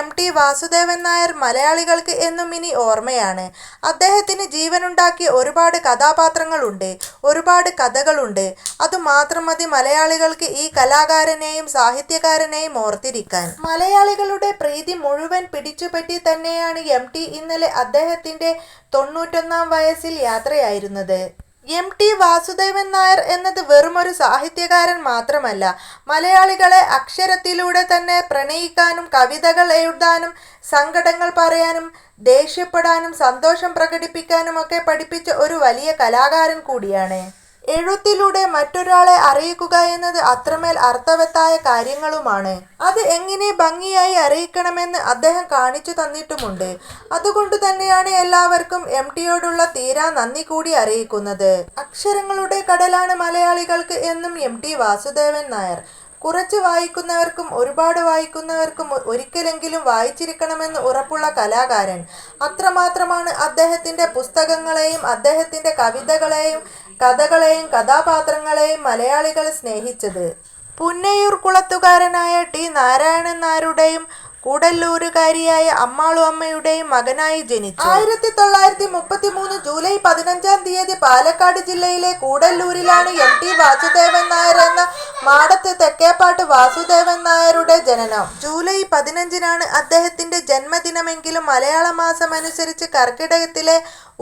M T Vasudevan Nair മലയാളികൾക്ക് എന്നും ഇനി ഓർമ്മയാണ്. അദ്ദേഹത്തിന് ജീവനുണ്ടാക്കിയ ഒരുപാട് കഥാപാത്രങ്ങളുണ്ട് ഒരുപാട് കഥകളുണ്ട്. അതുമാത്രം മതി മലയാളികൾക്ക് ഈ കലാകാരനെയും സാഹിത്യകാരനെയും ഓർത്തിരിക്കാൻ. മലയാളികളുടെ പ്രീതി മുഴുവൻ പിടിച്ചുപറ്റി തന്നെയാണ് എം ടി ഇന്നലെ അദ്ദേഹത്തിന്റെ തൊണ്ണൂറ്റൊന്നാം വയസ്സിൽ യാത്രയായിരുന്നത്. എം ടി വാസുദേവൻ നായർ എന്നത് വെറുമൊരു സാഹിത്യകാരൻ മാത്രമല്ല. മലയാളികളെ അക്ഷരത്തിലൂടെ തന്നെ പ്രണയിക്കാനും കവിതകൾ എഴുതാനും സങ്കടങ്ങൾ പറയാനും ദേഷ്യപ്പെടാനും സന്തോഷം പ്രകടിപ്പിക്കാനുമൊക്കെ പഠിപ്പിച്ച ഒരു വലിയ കലാകാരൻ കൂടിയാണ്. എഴുത്തിലൂടെ മറ്റൊരാളെ അറിയിക്കുക എന്നത് അത്രമേൽ അർത്ഥവത്തായ കാര്യങ്ങളുമാണ്. അത് എങ്ങനെ ഭംഗിയായി അറിയിക്കണമെന്ന് അദ്ദേഹം കാണിച്ചു തന്നിട്ടുമുണ്ട്. അതുകൊണ്ട് തന്നെയാണ് എല്ലാവർക്കും എം ടിയോടുള്ള തീരാ നന്ദി കൂടി അറിയിക്കുന്നത്. അക്ഷരങ്ങളുടെ കടലാണ് മലയാളികൾക്ക് എന്നും എം ടി വാസുദേവൻ നായർ. കുറച്ച് വായിക്കുന്നവർക്കും ഒരുപാട് വായിക്കുന്നവർക്കും ഒരിക്കലെങ്കിലും വായിച്ചിരിക്കണമെന്ന് ഉറപ്പുള്ള കലാകാരൻ. അത്രമാത്രമാണ് അദ്ദേഹത്തിന്റെ പുസ്തകങ്ങളെയും അദ്ദേഹത്തിന്റെ കവിതകളെയും കഥകളെയും കഥാപാത്രങ്ങളെയും മലയാളികൾ സ്നേഹിച്ചത്. പുന്നയൂർ കുളത്തുകാരനായ ടി നാരായണൻ നായരുടെയും കൂടല്ലൂരുകാരിയായ അമ്മാളു അമ്മയുടെയും മകനായി ജനിച്ചു. ആയിരത്തി തൊള്ളായിരത്തി മുപ്പത്തി മൂന്ന് ജൂലൈ പതിനഞ്ചാം തീയതി പാലക്കാട് ജില്ലയിലെ കൂടല്ലൂരിലാണ് എം ടി വാസുദേവൻ നായർ എന്ന മാടത്ത് തെക്കേപ്പാട്ട് വാസുദേവൻ നായരുടെ ജനനം. ജൂലൈ പതിനഞ്ചിനാണ് അദ്ദേഹത്തിന്റെ ജന്മദിനമെങ്കിലും മലയാള മാസം അനുസരിച്ച് കർക്കിടകത്തിലെ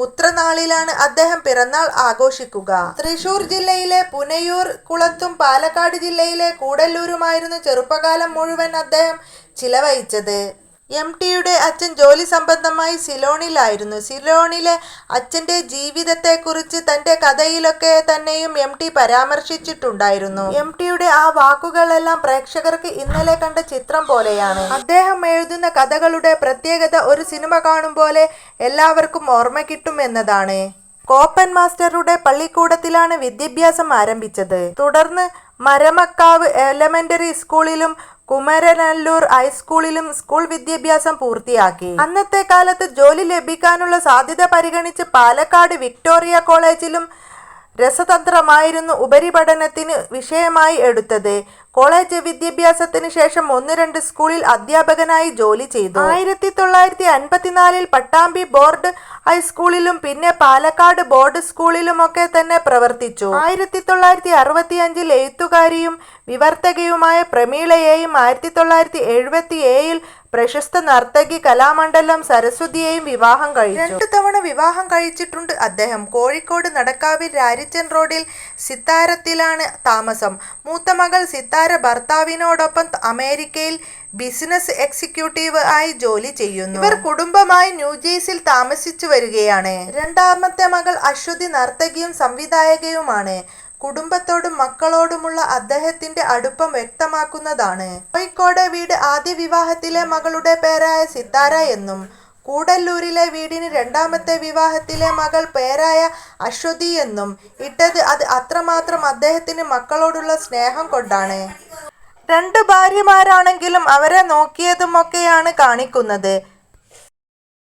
ഉത്രനാളിലാണ് അദ്ദേഹം പിറന്നാൾ ആഘോഷിക്കുക. തൃശൂർ ജില്ലയിലെ പുനയൂർ കുളത്തും പാലക്കാട് ജില്ലയിലെ കൂടല്ലൂരുമായിരുന്നു ചെറുപ്പകാലം മുഴുവൻ അദ്ദേഹം ചിലവഴിച്ചത്. എം ടിയുടെ അച്ഛൻ ജോലി സംബന്ധമായി സിലോണിലായിരുന്നു. സിലോണിലെ അച്ഛന്റെ ജീവിതത്തെക്കുറിച്ച് തന്റെ കഥയിലൊക്കെ തന്നെയും എം ടി പരാമർശിച്ചിട്ടുണ്ടായിരുന്നു. എം ടിയുടെ ആ വാക്കുകളെല്ലാം പ്രേക്ഷകർക്ക് ഇന്നലെ കണ്ട ചിത്രം പോലെയാണ്. അദ്ദേഹം എഴുതുന്ന കഥകളുടെ പ്രത്യേകത ഒരു സിനിമ കാണും പോലെ എല്ലാവർക്കും ഓർമ്മ കിട്ടും എന്നതാണ്. കോപ്പൻ മാസ്റ്ററുടെ പള്ളിക്കൂടത്തിലാണ് വിദ്യാഭ്യാസം ആരംഭിച്ചത്. തുടർന്ന് മരമക്കാവ് എലമെന്ററി സ്കൂളിലും കുമരനല്ലൂർ ഹൈസ്കൂളിലും സ്കൂൾ വിദ്യാഭ്യാസം പൂർത്തിയാക്കി. അന്നത്തെ കാലത്ത് ജോലി ലഭിക്കാനുള്ള സാധ്യത പരിഗണിച്ച് പാലക്കാട് വിക്ടോറിയ കോളേജിലും രസതന്ത്രമായിരുന്നു ഉപരിപഠനത്തിന് വിഷയമായി എടുത്തത്. കോളേജ് വിദ്യാഭ്യാസത്തിന് ശേഷം ഒന്ന് രണ്ട് സ്കൂളിൽ അധ്യാപകനായി ജോലി ചെയ്തു. ആയിരത്തി തൊള്ളായിരത്തി അൻപത്തിനാലിൽ പട്ടാമ്പി ബോർഡ് ഹൈസ്കൂളിലും പിന്നെ പാലക്കാട് ബോർഡ് സ്കൂളിലുമൊക്കെ തന്നെ പ്രവർത്തിച്ചു. ആയിരത്തി തൊള്ളായിരത്തി അറുപത്തി അഞ്ചിൽ എഴുത്തുകാരിയും വിവർത്തകയുമായ പ്രമീളയെയും ആയിരത്തി തൊള്ളായിരത്തി എഴുപത്തി ഏഴിൽ പ്രശസ്ത നർത്തകി കലാമണ്ഡലം സരസ്വതിയെയും വിവാഹം കഴിച്ചു. രണ്ടു തവണ വിവാഹം കഴിച്ചിട്ടുണ്ട് അദ്ദേഹം. കോഴിക്കോട് നടക്കാവിൽ രാരിച്ചൻ റോഡിൽ സിത്താരത്തിലാണ് താമസം. മൂത്ത മകൾ സിത്താര ഭർത്താവിനോടൊപ്പം അമേരിക്കയിൽ ബിസിനസ് എക്സിക്യൂട്ടീവ് ആയി ജോലി ചെയ്യുന്നു. ഇവർ കുടുംബമായി ന്യൂജേഴ്സിൽ താമസിച്ചു വരികയാണ്. രണ്ടാമത്തെ മകൾ അശ്വതി നർത്തകിയും സംവിധായകയുമാണ്. കുടുംബത്തോടും മക്കളോടുമുള്ള അദ്ദേഹത്തിന്റെ അടുപ്പം വ്യക്തമാക്കുന്നതാണ്. കോഴിക്കോട് വീട് ആദ്യ വിവാഹത്തിലെ മകളുടെ പേരായ സിത്താര എന്നും കൂടല്ലൂരിലെ വീടിന് രണ്ടാമത്തെ വിവാഹത്തിലെ മകൾ പേരായ അശ്വതി എന്നും ഇട്ടത് അത് അത്രമാത്രം അദ്ദേഹത്തിന് മക്കളോടുള്ള സ്നേഹം കൊണ്ടാണ്. രണ്ട് ഭാര്യമാരാണെങ്കിലും അവരെ നോക്കിയതുമൊക്കെയാണ് കാണിക്കുന്നത്.